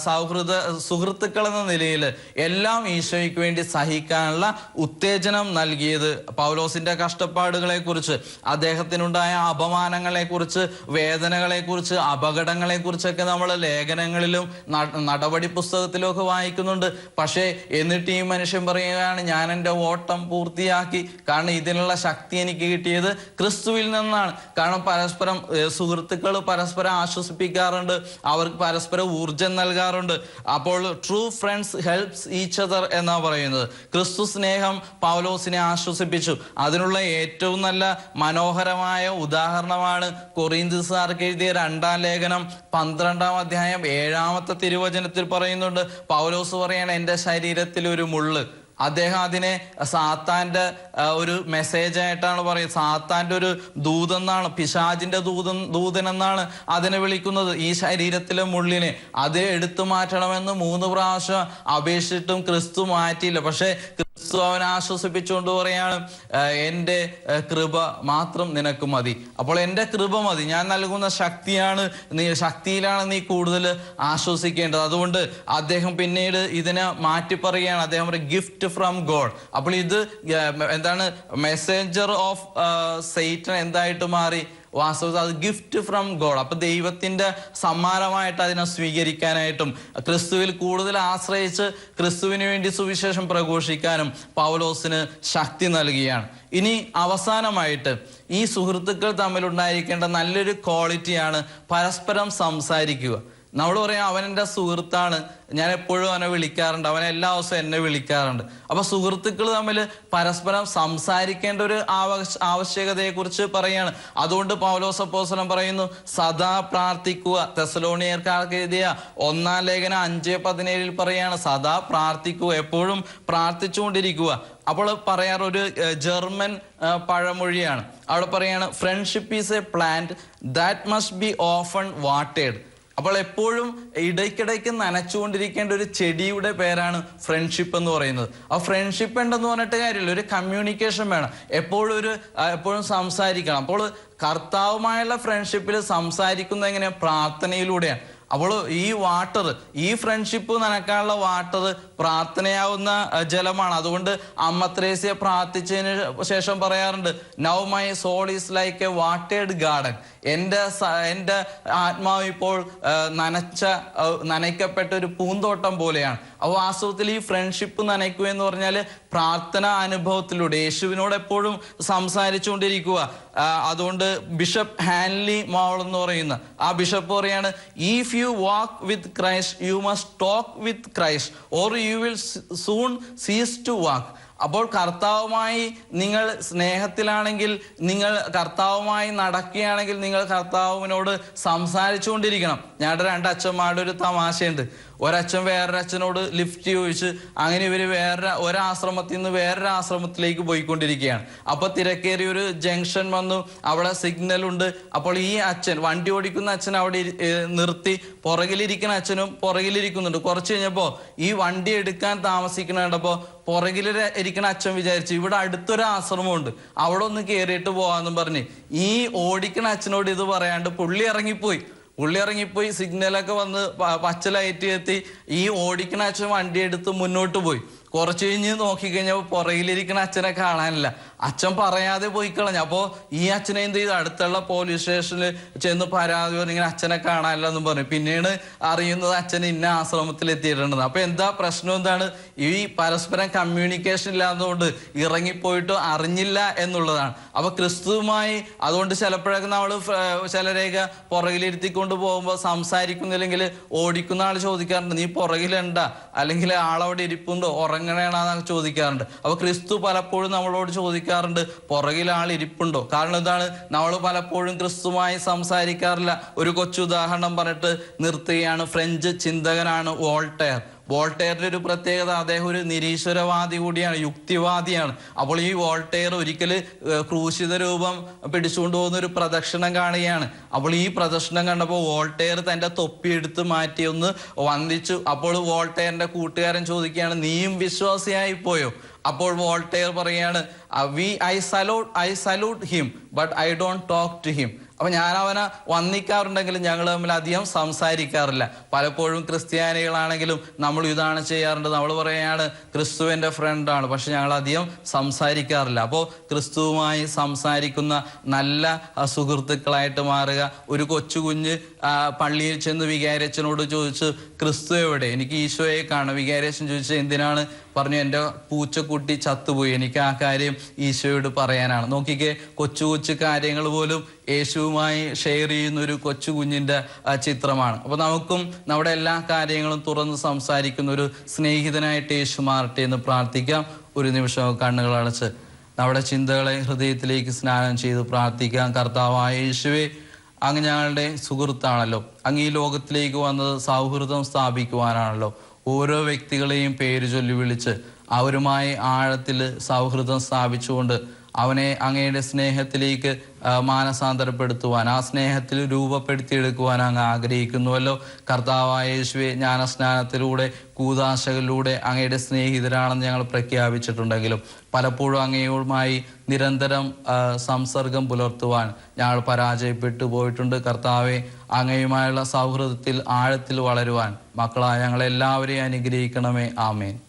സൗഹൃദ സുഹൃത്തുക്കൾ എന്ന നിലയിൽ എല്ലാം ഈശോയ്ക്ക് വേണ്ടി സഹിക്കാനുള്ള ഉത്തേജനം നൽകിയത് പൗലോസിന്റെ കഷ്ടപ്പാടുകളെ കുറിച്ച് അദ്ദേഹത്തിനുണ്ടായ അപമാനങ്ങളെ കുറിച്ച് വേദനകളെ കുറിച്ച് അപകടങ്ങളെ കുറിച്ചൊക്കെ നമ്മൾ ലേഖനങ്ങളിലും നടപടി പുസ്തകത്തിലും ഒക്കെ വായിക്കുന്നുണ്ട്. പക്ഷേ എന്നിട്ട് ഈ മനുഷ്യൻ പറയുകയാണ് ഞാൻ എന്റെ ഓട്ടം പൂർത്തിയാക്കി കാരണം ഇതിനുള്ള ശക്തി എനിക്ക് കിട്ടിയത് ക്രിസ്തുവിൽ നിന്നാണ്. കാരണം പരസ്പരം സുഹൃത്തുക്കൾ പരസ്പരം ആശ്വസിപ്പിക്കാറുണ്ട് അവർക്ക് പരസ്പരം ഊർജം നൽകാറുണ്ട്. അപ്പോൾ true friends helps each other എന്നാ പറയുന്നത്. ക്രിസ്തു സ്നേഹം പൗലോസിനെ ആശ്വസിപ്പിച്ചു. അതിനുള്ള ഏറ്റവും നല്ല മനോഹരമായ ഉദാഹരണമാണ് കൊറീന്തിസാർക്ക് എഴുതിയ രണ്ടാം ലേഖനം പന്ത്രണ്ടാം അധ്യായം ഏഴാമത്തെ തിരുവചനത്തിൽ പറയുന്നുണ്ട്. പൗലോസ് പറയാണ് എന്റെ ശരീരത്തിൽ ഒരു മുള്ള്. അദ്ദേഹം അതിനെ സാത്താന്റെ ഒരു മെസ്സേജ് ആയിട്ടാണ് പറയുന്നത്. സാത്താന്റെ ഒരു ദൂതെന്നാണ് പിശാജിന്റെ ദൂതൻ എന്നാണ് അതിനെ വിളിക്കുന്നത്. ഈ ശരീരത്തിലെ മുള്ളിനെ അത് എടുത്തു മാറ്റണമെന്ന് മൂന്ന് പ്രാവശ്യം അപേക്ഷിച്ചിട്ടും ക്രിസ്തു മാറ്റിയില്ല. പക്ഷെ ക്രിസ്തു ആശ്വസിപ്പിച്ചുകൊണ്ട് പറയാണ് "ആ, എന്റെ കൃപ മാത്രം നിനക്ക് മതി. അപ്പോൾ എന്റെ കൃപ മതി. ഞാൻ നൽകുന്ന ശക്തിയാണ് നീ ശക്തിയിലാണ് നീ കൂടുതൽ ആശ്വസിക്കേണ്ടത്. അതുകൊണ്ട് അദ്ദേഹം പിന്നീട് ഇതിനെ മാറ്റി പറയുകയാണ്. അദ്ദേഹം ഒരു ഗിഫ്റ്റ് ഫ്രം ഗോഡ് അപ്പോൾ ഇത് എന്താണ് മെസ്സേഞ്ചർ ഓഫ് സെയ്റ്റൻ എന്തായിട്ട് മാറി? വാസ്തവത്തിൽ അത് ഗിഫ്റ്റ് ഫ്രം ഗോഡ് അപ്പൊ ദൈവത്തിന്റെ സമ്മാനമായിട്ട് അതിനെ സ്വീകരിക്കാനായിട്ടും ക്രിസ്തുവിൽ കൂടുതൽ ആശ്രയിച്ച് ക്രിസ്തുവിന് വേണ്ടി സുവിശേഷം പ്രഘോഷിക്കാനും പൗലോസിന് ശക്തി നൽകുകയാണ് ഇനി അവസാനമായിട്ട് ഈ സുഹൃത്തുക്കൾ തമ്മിലുണ്ടായിരിക്കേണ്ട നല്ലൊരു ക്വാളിറ്റിയാണ് പരസ്പരം സംസാരിക്കുക. നമ്മൾ പറയാം അവൻ എന്റെ സുഹൃത്താണ്. ഞാൻ എപ്പോഴും അവനെ വിളിക്കാറുണ്ട്. അവൻ എല്ലാ ദിവസവും എന്നെ വിളിക്കാറുണ്ട്. അപ്പൊ സുഹൃത്തുക്കൾ തമ്മിൽ പരസ്പരം സംസാരിക്കേണ്ട ഒരു ആവശ്യ ആവശ്യകതയെ കുറിച്ച് പറയാണ്. അതുകൊണ്ട് പൗലോസ് അപ്പോസ്തലൻ പറയുന്നു സദാ പ്രാർത്ഥിക്കുക. തെസലോണിയർക്കാർക്ക് എഴുതിയ ഒന്നാം ലേഖനം അഞ്ച് പതിനേഴിൽ പറയാണ് സദാ പ്രാർത്ഥിക്കുക. എപ്പോഴും പ്രാർത്ഥിച്ചുകൊണ്ടിരിക്കുക. അപ്പോൾ പറയാറ് ഒരു ജർമ്മൻ പഴമൊഴിയാണ്. അവിടെ പറയാണ് friendship is a plant that must be often വാട്ടേഡ് അപ്പോൾ എപ്പോഴും ഇടയ്ക്കിടയ്ക്ക് നനച്ചുകൊണ്ടിരിക്കേണ്ട ഒരു ചെടിയുടെ പേരാണ് ഫ്രണ്ട്ഷിപ്പ് എന്ന് പറയുന്നത്. ആ ഫ്രണ്ട്ഷിപ്പ് ഉണ്ടെന്ന് പറഞ്ഞിട്ട് കാര്യമില്ല ഒരു കമ്മ്യൂണിക്കേഷൻ വേണം. എപ്പോഴും ഒരു എപ്പോഴും സംസാരിക്കണം. അപ്പോൾ കർത്താവുമായുള്ള ഫ്രണ്ട്ഷിപ്പിൽ സംസാരിക്കുന്നത് എങ്ങനെയാണ് പ്രാർത്ഥനയിലൂടെയാണ്. അപ്പോൾ ഈ വാട്ടർ ഈ ഫ്രണ്ട്ഷിപ്പ് നനക്കാനുള്ള വാട്ടർ പ്രാർത്ഥനയാവുന്ന ജലമാണ്. അതുകൊണ്ട് അമ്മ ത്രേസ്യ പ്രാർത്ഥിച്ചതിന് ശേഷം പറയാറുണ്ട് now my soul is like a വാട്ടേഡ് garden എന്റെ എന്റെ ആത്മാവ് ഇപ്പോൾ നനച്ച നനയ്ക്കപ്പെട്ട ഒരു പൂന്തോട്ടം പോലെയാണ്. അപ്പോൾ വാസ്തവത്തിൽ ഈ ഫ്രണ്ട്ഷിപ്പ് നനയ്ക്കുക എന്ന് പറഞ്ഞാൽ പ്രാർത്ഥന അനുഭവത്തിലൂടെ യേശുവിനോട് എപ്പോഴും സംസാരിച്ചുകൊണ്ടിരിക്കുക. അതുകൊണ്ട് ബിഷപ്പ് ഹാൻലി മോൾ എന്ന് പറയുന്ന ആ ബിഷപ്പ് പറയാണ് if you walk with Christ you must talk with Christ or you will soon cease to walk അപ്പോൾ കർത്താവുമായി നിങ്ങൾ സ്നേഹത്തിലാണെങ്കിൽ നിങ്ങൾ കർത്താവുമായി നടക്കുകയാണെങ്കിൽ നിങ്ങൾ കർത്താവിനോട് സംസാരിച്ചുകൊണ്ടിരിക്കണം. ഞങ്ങളുടെ രണ്ട് അച്ഛന്മാരുടെ ഒരു തമാശയുണ്ട്. ഒരച്ഛൻ വേറൊരച്ഛനോട് ലിഫ്റ്റ് ചോദിച്ച് അങ്ങനെ ഇവർ വേറെ ഒരാശ്രമത്തിൽ നിന്ന് വേറൊരു ആശ്രമത്തിലേക്ക് പോയിക്കൊണ്ടിരിക്കുകയാണ്. അപ്പൊ തിരക്കേറിയ ഒരു ജംഗ്ഷൻ വന്നു. അവിടെ സിഗ്നൽ ഉണ്ട്. അപ്പോൾ ഈ അച്ഛൻ വണ്ടി ഓടിക്കുന്ന അച്ഛൻ അവിടെ നിർത്തി. പുറകിലിരിക്കുന്ന അച്ഛനും പുറകിലിരിക്കുന്നുണ്ട്. കുറച്ച് കഴിഞ്ഞപ്പോ ഈ വണ്ടി എടുക്കാൻ താമസിക്കുന്ന കണ്ടപ്പോ പുറകിൽ ഇരിക്കുന്ന അച്ഛൻ വിചാരിച്ചു ഇവിടെ അടുത്തൊരു ആശ്രമമുണ്ട്. അവിടെ ഒന്ന് കയറിയിട്ട് പോവാന്നും പറഞ്ഞ്. ഈ ഓടിക്കുന്ന അച്ഛനോട് ഇത് പറയാണ്ട് പുള്ളി ഇറങ്ങിപ്പോയി. പുള്ളി ഇറങ്ങിപ്പോയി സിഗ്നലൊക്കെ വന്ന് പച്ച ലൈറ്റ് എത്തി. ഈ ഓടിക്കണ അച്ഛൻ വണ്ടി എടുത്ത് മുന്നോട്ട് പോയി. കുറച്ച് കഴിഞ്ഞ് നോക്കിക്കഴിഞ്ഞപ്പോൾ പുറകിലിരിക്കുന്ന അച്ഛനെ കാണാനില്ല. അച്ഛൻ പറയാതെ പോയി കളഞ്ഞു. അപ്പോൾ ഈ അച്ഛനെ എന്ത് ചെയ്തു? അടുത്തുള്ള പോലീസ് സ്റ്റേഷനിൽ ചെന്ന് പരാതി പറഞ്ഞു ഇങ്ങനെ അച്ഛനെ കാണാനില്ല എന്നും പറഞ്ഞു. പിന്നീട് അറിയുന്നത് അച്ഛൻ ഇന്ന ആശ്രമത്തിൽ എത്തിയിട്ടുണ്ടെന്ന് അപ്പോൾ എന്താ പ്രശ്നം? എന്താണ്? ഈ പരസ്പരം കമ്മ്യൂണിക്കേഷൻ ഇല്ലാത്തതുകൊണ്ട് ഇറങ്ങിപ്പോയിട്ട് അറിഞ്ഞില്ല എന്നുള്ളതാണ്. അപ്പൊ ക്രിസ്തുവുമായി അതുകൊണ്ട് ചിലപ്പോഴൊക്കെ നമ്മൾ ചിലരെയൊക്കെ പുറകിലിരുത്തിക്കൊണ്ട് പോകുമ്പോൾ സംസാരിക്കുന്നില്ലെങ്കിൽ ഓടിക്കുന്ന ആൾ ചോദിക്കാറുണ്ട്. നീ പുറകിലുണ്ട? അല്ലെങ്കിൽ ആളവിടെ ഇരിപ്പുണ്ടോ? ഉറങ്ങണേണെന്നൊക്കെ ചോദിക്കാറുണ്ട്. അപ്പൊ ക്രിസ്തു പലപ്പോഴും നമ്മളോട് ചോദിക്കാറുണ്ട് പുറകിൽ ആൾ ഇരിപ്പുണ്ടോ? കാരണം എന്താണ്? നമ്മൾ പലപ്പോഴും ക്രിസ്തുമായി സംസാരിക്കാറില്ല. ഒരു കൊച്ചു ഉദാഹരണം പറഞ്ഞിട്ട് നിർത്തുകയാണ്. French ചിന്തകനാണ് Voltaire. വോൾട്ടയറിന്റെ ഒരു പ്രത്യേകത അദ്ദേഹം ഒരു നിരീശ്വരവാദി കൂടിയാണ് യുക്തിവാദിയാണ്. അപ്പോൾ ഈ വോൾട്ടയർ ഒരിക്കൽ ക്രൂശിത രൂപം പിടിച്ചുകൊണ്ട് പോകുന്ന ഒരു പ്രദക്ഷിണം കാണുകയാണ്. അപ്പോൾ ഈ പ്രദക്ഷിണം കണ്ടപ്പോൾ വോൾട്ടയർ തന്റെ തൊപ്പി എടുത്ത് മാറ്റി ഒന്ന് വന്ദിച്ചു. അപ്പോൾ വോൾട്ടയറിന്റെ കൂട്ടുകാരൻ ചോദിക്കുകയാണ് നീയും വിശ്വാസിയായി പോയോ? അപ്പോൾ വോൾട്ടയർ പറയാണ് we I salute I salute him but I don't talk to him. അപ്പൊ ഞാൻ അവനെ വന്നിക്കാറുണ്ടെങ്കിലും ഞങ്ങൾ തമ്മിൽ അധികം സംസാരിക്കാറില്ല. പലപ്പോഴും ക്രിസ്ത്യാനികളാണെങ്കിലും നമ്മൾ ഇതാണ് ചെയ്യാറുണ്ട്. നമ്മൾ പറയുകയാണ് ക്രിസ്തുവിന്റെ ഫ്രണ്ടാണ് പക്ഷെ ഞങ്ങൾ അധികം സംസാരിക്കാറില്ല. അപ്പോൾ ക്രിസ്തുവുമായി സംസാരിക്കുന്ന നല്ല സുഹൃത്തുക്കളായിട്ട് മാറുക. ഒരു കൊച്ചു കുഞ്ഞ് പള്ളിയിൽ ചെന്ന് വികാരച്ചനോട് ചോദിച്ചു ക്രിസ്തു എവിടെ? എനിക്ക് ഈശോയെ കാണാം വികാരച്ചൻ ചോദിച്ചു എന്തിനാണ് പറഞ്ഞു എന്റെ പൂച്ചക്കുട്ടി ചത്തുപോയി. എനിക്ക് ആ കാര്യം ഈശോയോട് പറയാനാണ്. നോക്കിക്കേ കൊച്ചു കൊച്ചു കാര്യങ്ങൾ പോലും യേശുവുമായി ഷെയർ ചെയ്യുന്ന ഒരു കൊച്ചു കുഞ്ഞിന്റെ ചിത്രമാണ്. അപ്പോൾ നമുക്കും നമ്മുടെ എല്ലാ കാര്യങ്ങളും തുറന്ന് സംസാരിക്കുന്ന ഒരു സ്നേഹിതനായിട്ട് യേശു മാറട്ടെ എന്ന് പ്രാർത്ഥിക്കാം. ഒരു നിമിഷം കണ്ണുകൾ അടച്ച് നമ്മുടെ ചിന്തകളെ ഹൃദയത്തിലേക്ക് സ്നാനം ചെയ്ത് പ്രാർത്ഥിക്കാം. കർത്താവായ യേശുവേ അങ്ങ് ഞങ്ങളുടെ സുഹൃത്താണല്ലോ. അങ്ങ് ഈ ലോകത്തിലേക്ക് വന്നത് സൗഹൃദം സ്ഥാപിക്കുവാനാണല്ലോ. ഓരോ വ്യക്തികളെയും പേര് ചൊല്ലി വിളിച്ച് അവരുമായി ആഴത്തിൽ സൗഹൃദം സ്ഥാപിച്ചുകൊണ്ട് അവനെ അങ്ങയുടെ സ്നേഹത്തിലേക്ക് മാനസാന്തരപ്പെടുത്തുവാൻ ആ സ്നേഹത്തിൽ രൂപപ്പെടുത്തിയെടുക്കുവാൻ അങ്ങ് ആഗ്രഹിക്കുന്നുവല്ലോ. കർത്താവായ യേശുവെ ജ്ഞാനസ്നാനത്തിലൂടെ കൂതാശകളിലൂടെ അങ്ങയുടെ സ്നേഹിതരാണെന്ന് ഞങ്ങൾ പ്രഖ്യാപിച്ചിട്ടുണ്ടെങ്കിലും പലപ്പോഴും അങ്ങയുമായി നിരന്തരം സംസർഗം പുലർത്തുവാൻ ഞങ്ങൾ പരാജയപ്പെട്ടു പോയിട്ടുണ്ട്. കർത്താവെ അങ്ങയുമായുള്ള സൗഹൃദത്തിൽ ആഴത്തിൽ വളരുവാൻ മക്കളായ ഞങ്ങളെല്ലാവരെയും അനുഗ്രഹിക്കണമേ. ആമേൻ.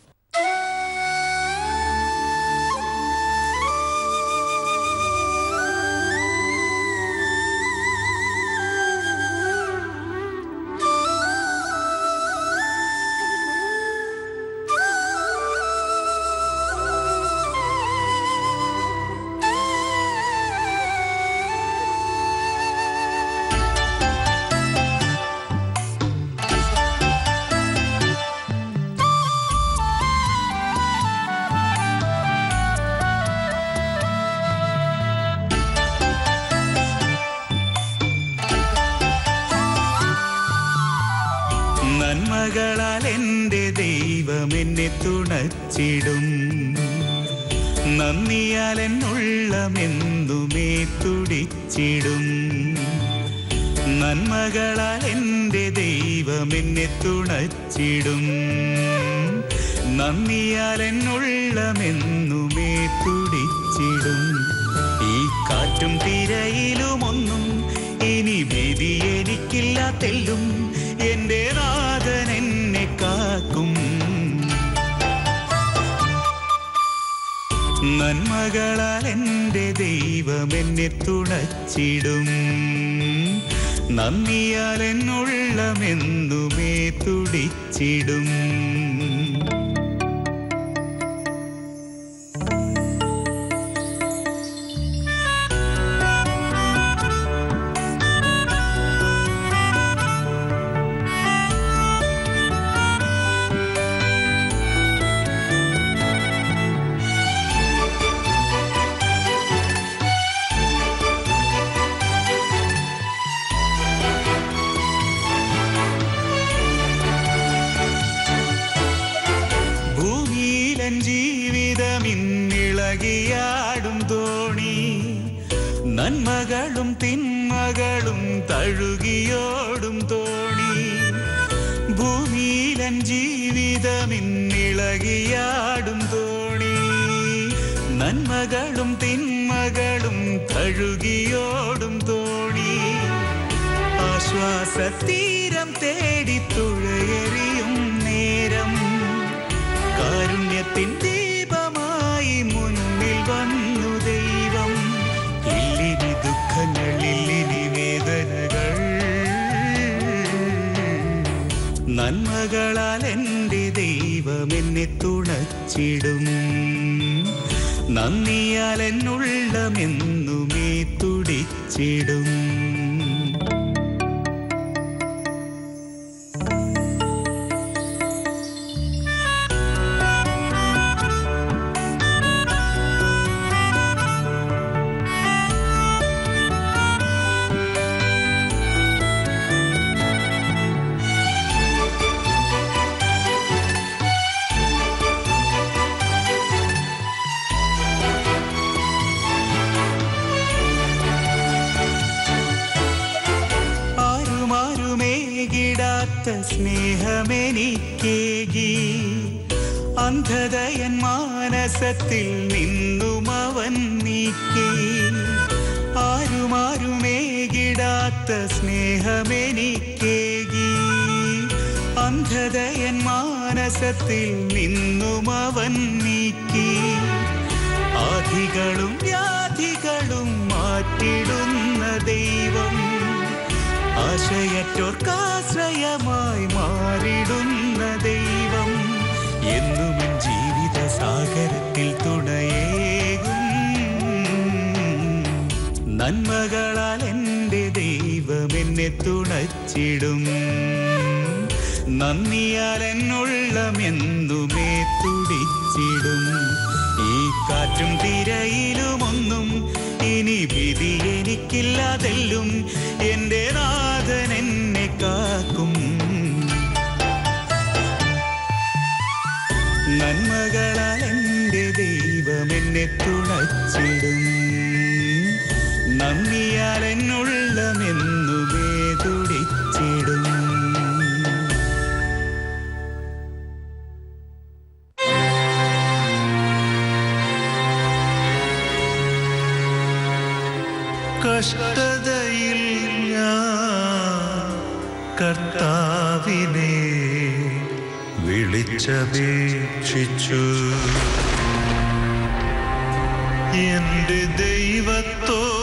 നന്മകളാൽ എന്റെ ദൈവം എന്നെ തുണച്ചിടും. നന്ദിയാൽ എന്നുള്ളമെന്നുമേ തുടിച്ചിടും. തിന്മകളും തഴുകിയോടും തോണി. ഭൂമിയിലൻ ജീവിതമിന്നിളകിയാടും തോണി. നന്മകളും തിന്മകളും തഴുകിയോടും തോണി. ആശ്വാസത്തീരം തേടി നന്മകളാൽ എന്റെ ദൈവം എന്നെ തുണച്ചിടും. നന്ദിയാൽ എന്നുള്ളമെന്നുമേ തുടിച്ചിടും. അന്ധതയൻ മാനസത്തിൽ നിന്നും അവൻ നീക്കി ആരുമാരുമേകിടാത്ത സ്നേഹമെനിക്കേകി. അന്ധതയൻ മാനസത്തിൽ നിന്നും അവൻ നീക്കി. ആധികളും വ്യാധികളും മാറ്റിടുന്ന ദൈവം. ആശയറ്റോർക്കാശ്രയമായി മാറിടുന്ന നന്മകളാൽ എന്റെ ദൈവം എന്നെ തുണച്ചിടും. നന്ദിയാൽ എന്നുള്ളമെന്നുമേ തുടിച്ചിടും. ഈ കാറ്റും തിരയിലുമൊന്നും ഇനി വിധി എനിക്കില്ലാതെല്ലും എന്റെ നാഥൻ എന്നെ കാക്കും. നന്മകളാൽ എന്റെ ദൈവം എന്നെ തുണച്ചിടും കർത്താവിനെ വിളിച്ചപേക്ഷിച്ചു. എന്റെ ദൈവത്തോടു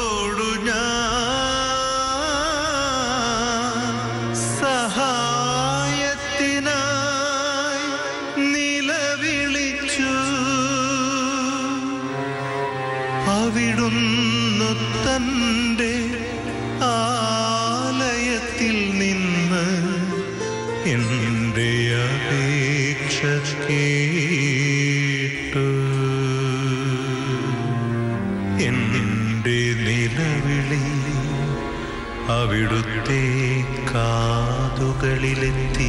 കാതുകളിലെത്തി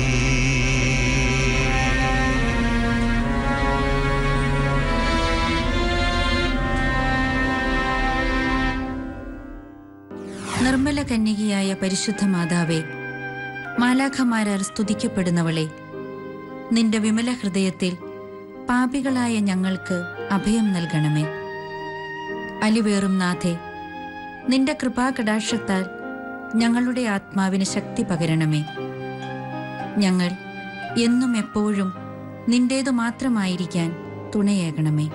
നിർമ്മല കന്യകയായ പരിശുദ്ധ മാതാവേ മാലാഖമാരാർ സ്തുതിക്കപ്പെടുന്നവളെ നിന്റെ വിമല ഹൃദയത്തിൽ പാപികളായ ഞങ്ങൾക്ക് അഭയം നൽകണമേ. അലിവേറും നാഥേ നിന്റെ കൃപാകടാക്ഷത്താൽ ഞങ്ങളുടെ ആത്മാവിന് ശക്തി പകരണമേ. ഞങ്ങൾ എന്നും എപ്പോഴും നിന്റേതു മാത്രമായിരിക്കാൻ തുണയേകണമേ.